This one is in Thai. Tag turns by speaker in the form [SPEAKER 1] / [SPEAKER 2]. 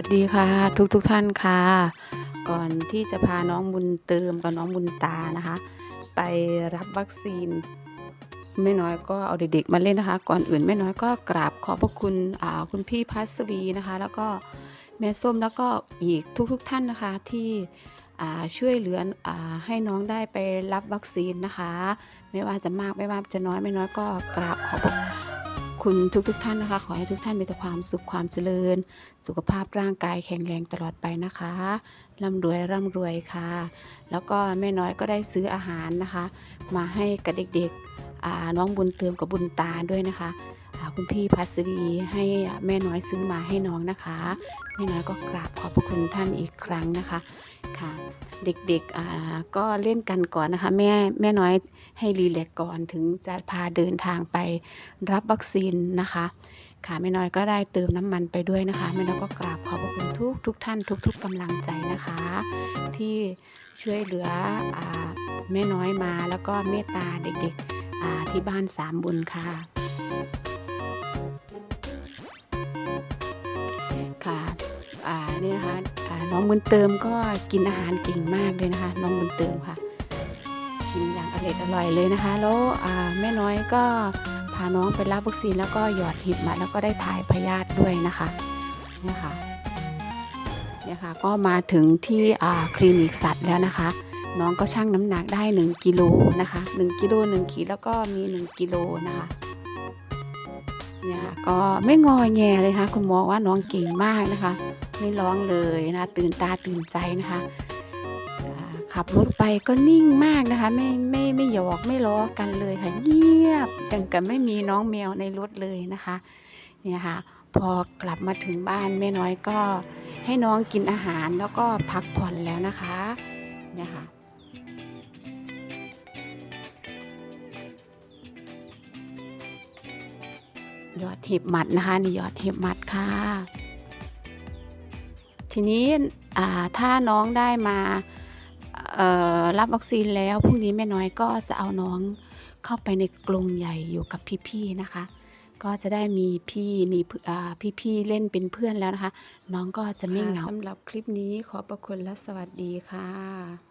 [SPEAKER 1] วัสดีค่ะ ทุกทุกๆท่านค่ะ ก่อนที่จะพาน้องบุญเติมกับน้องบุญตานะคะ ไปรับวัคซีนแม่น้อยก็เอาเด็กๆมาเล่นนะคะ ก่อนอื่นแม่น้อยก็กราบขอบพระคุณคุณพี่พัสวีนะคะ แล้วก็แม่ส้มแล้วก็อีกทุกๆท่านนะคะที่ช่วยเหลืออให้น้องได้ไปรับวัคซีนนะคะ ไม่ว่าจะมากไม่ว่าจะน้อยไม่น้อยก็กราบขอบพระ คุณทุกๆท่านนะคะ ขอให้ทุกท่านมีแต่ความสุขความเจริญ สุขภาพร่างกายแข็งแรงตลอดไปนะคะร่ำรวยร่ำรวยค่ะ แล้วก็แม่น้อยก็ได้ซื้ออาหารนะคะ มาให้กับเด็กๆน้องบุญเติมกับบุญตาด้วยนะคะ คุณพี่พัสวีให้แม่น้อยซื้อมาให้น้องนะคะ แม่น้อยก็กราบขอบพระคุณท่านอีกครั้งนะคะค่ะ เด็กๆก็เล่นกันก่อนนะคะ แม่แม่น้อยให้รีแลกก่อนถึงจะพาเดินทางไปรับวัคซีนนะคะค่ะแม่น้อยก็ได้เติมน้ำมันไปด้วยนะคะแม่น้อยก็กราบขอบพระคุณทุกทุกท่านทุกทุกกำลังใจนะคะ ที่ช่วยเหลืออแม่น้อยมาแล้วก็เมตตาเด็กๆที่บ้านสามบุญค่ะค่ะ อ่าน้องบุญเติมก็กินอาหารเก่งมากเลยนะคะ น้องบุญเติมค่ะกินอย่างอร่อยอร่อยเลยนะคะ แล้วแม่น้อยก็พาน้องไปรับวัคซีนแล้วก็หยอดหิบมาแล้วก็ได้ถ่ายพยาธิด้วยนะคะเนี่ยค่ะเนี่ยค่ะก็มาถึงที่คลินิกสัตว์แล้วนะคะ น้องก็ชั่งน้ำหนักได้ 1กิโลนะคะ1กิโล1ขีดแล้วก็มี 1กิโลนะคะ ค่ะ ก็ไม่งอแงเลยค่ะคุณหมอว่าน้องเก่งมากนะคะ ไม่ร้องเลยนะตื่นตาตื่นใจนะคะขับรถไปก็นิ่งมากนะคะไม่ไม่ไม่หยอกไม่ล้อกันเลยค่ะเงียบอย่างกับไม่มีน้องแมวในรถเลยนะคะเนี่ยค่ะพอกลับมาถึงบ้านแม่น้อยก็ให้น้องกินอาหารแล้วก็พักผ่อนแล้วนะคะเนี่ยค่ะ ยอดเห็บหมัดนะคะนี่ยอดเห็บหมัดค่ะ ทีนี้ถ้าน้องได้มารับวัคซีนแล้วพรุ่งนี้แม่น้อยก็จะเอาน้องเข้าไปในกรงใหญ่อยู่กับพี่ๆนะคะ ก็จะได้มีพี่มีพี่ๆเล่นเป็นเพื่อนแล้วนะคะ น้องก็จะไม่เหงาสำหรับคลิปนี้ขอบพระคุณและสวัสดีค่ะ